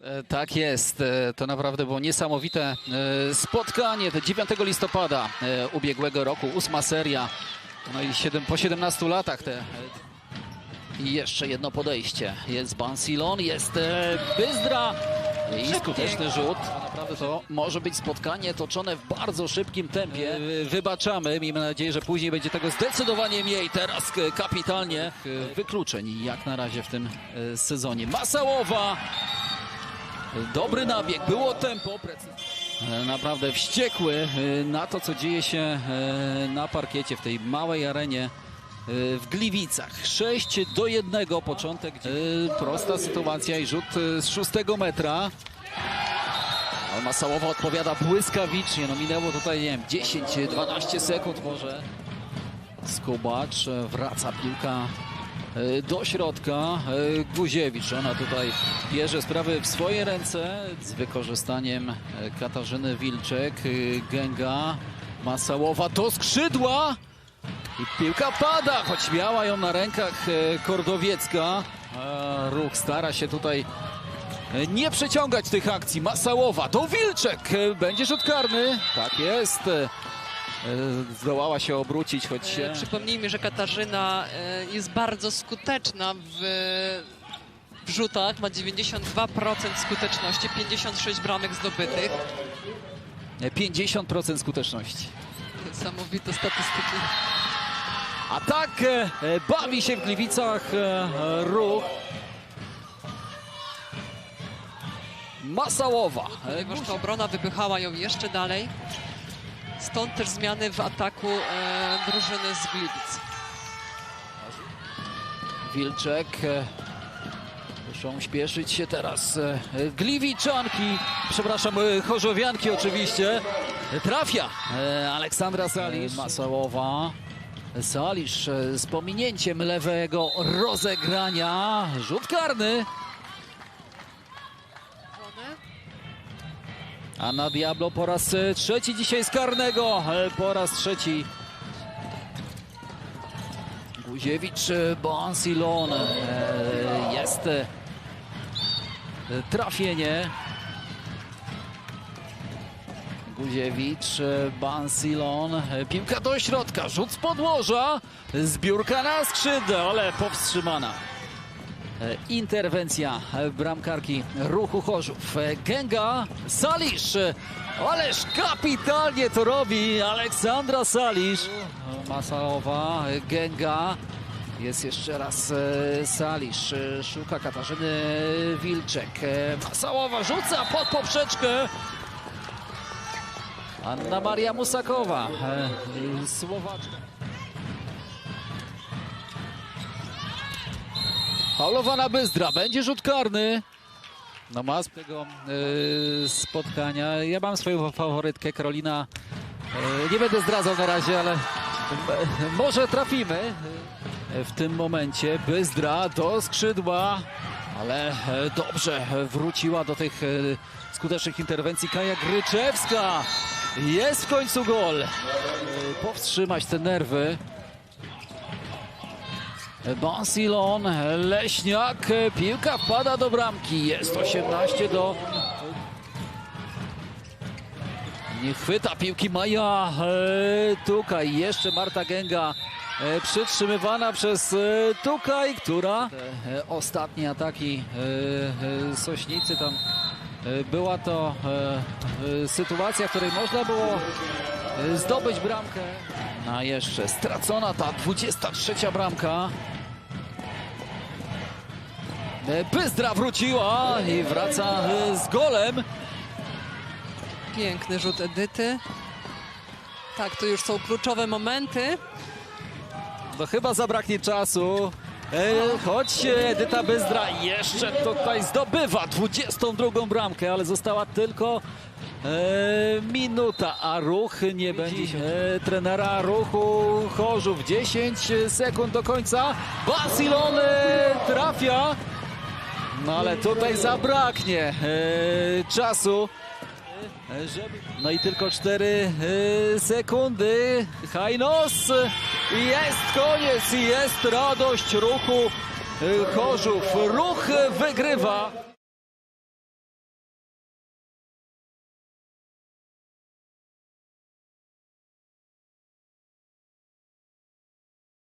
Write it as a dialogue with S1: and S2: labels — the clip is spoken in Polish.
S1: E, Tak jest. E, To naprawdę było niesamowite e, spotkanie. To 9 listopada ubiegłego roku, ósma seria. No i siedem, po 17 latach te. I jeszcze jedno podejście. Jest Bansilon, jest Byzdra i skuteczny rzut. Naprawdę to może być spotkanie toczone w bardzo szybkim tempie. Wybaczamy, miejmy nadzieję, że później będzie tego zdecydowanie mniej. Teraz kapitalnie wykluczeń jak na razie w tym sezonie. Masałowa Dobry nabieg, było tempo. E, Naprawdę wściekły e, na to, co dzieje się e, na parkiecie w tej małej arenie w Gliwicach. 6 do 1 początek. Prosta sytuacja i rzut z szóstego metra. Alma Sałowa odpowiada błyskawicznie. No minęło tutaj, nie wiem, 10-12 sekund może. Skubacz, wraca piłka do środka. E, Guziewicz, ona tutaj bierze sprawy w swoje ręce z wykorzystaniem e, Katarzyny Wilczek. E, Gęga, Masałowa do skrzydła. I piłka pada, choć miała ją na rękach e, Kordowiecka. Ruch stara się tutaj e, nie przeciągać tych akcji. Masałowa do Wilczek. E, Będzie rzut karny. Tak jest. E, Zdołała się obrócić, choć się...
S2: E, Przypomnijmy, że Katarzyna e, jest bardzo skuteczna w, w rzutach. Ma 92% skuteczności, 56 bramek zdobytych.
S1: 50% skuteczności.
S2: Niesamowite statystyki.
S1: A tak bawi się w Gliwicach ruch. Masałowa.
S2: Ponieważ ta obrona wypychała ją jeszcze dalej. Stąd też zmiany w ataku e, drużyny z Gliwic.
S1: Wilczek. e, Muszą śpieszyć się teraz e, Gliwiczanki, przepraszam, e, Chorzowianki oczywiście. Trafia e, Aleksandra Salisz. Masałowa. Salisz e, z pominięciem lewego rozegrania. Rzut karny. Anna Diablo po raz e, trzeci dzisiaj z karnego. e, Po raz trzeci. Guziewicz, e, Bansilon. e, Jest trafienie. Guziewicz, Bansilon. Piłka do środka, rzut z podłoża. Zbiórka na skrzydle, ale powstrzymana. E, Interwencja e, bramkarki ruchu Chorzów. E, Gęga, Salisz. Ależ kapitalnie to robi Aleksandra Salisz. Masalowa, e, Gęga. Jest jeszcze raz Salisz. Szuka Katarzyny Wilczek. Masałowa rzuca pod poprzeczkę. Anna Maria Musakowa. Słowaczka. Paulowana Byzdra, będzie rzut karny. No ma z tego y, spotkania. Ja mam swoją faworytkę, Karolina. Y, nie będę zdradzał na razie, ale y, może trafimy w tym momencie. Byzdra do skrzydła, ale dobrze wróciła do tych skutecznych interwencji Kaja Gryczewska. Jest w końcu gol. Powstrzymać te nerwy. Bansilon, Leśniak, piłka wpada do bramki. Jest 18 do... Nie chwyta piłki Maja Tukaj. Jeszcze Marta Gęga e, przytrzymywana przez e, Tukaj, która... E, ostatnie ataki Sośnicy tam była to sytuacja, w której można było zdobyć bramkę. A jeszcze stracona ta 23 bramka. Pyzdra wróciła i wraca z golem.
S2: Piękny rzut Edyty. Tak, to już są kluczowe momenty.
S1: No chyba zabraknie czasu. Choć Edyta Byzdra jeszcze tutaj zdobywa 22 bramkę, ale została tylko e, minuta, a ruch nie będzie e, trenera ruchu Chorzów. 10 sekund do końca. Basilon trafia. No ale tutaj zabraknie e, czasu. E. No i tylko 4 sekundy. Hajnos. Jest koniec. Jest radość ruchu e, Chorzów. Ruch wygrywa.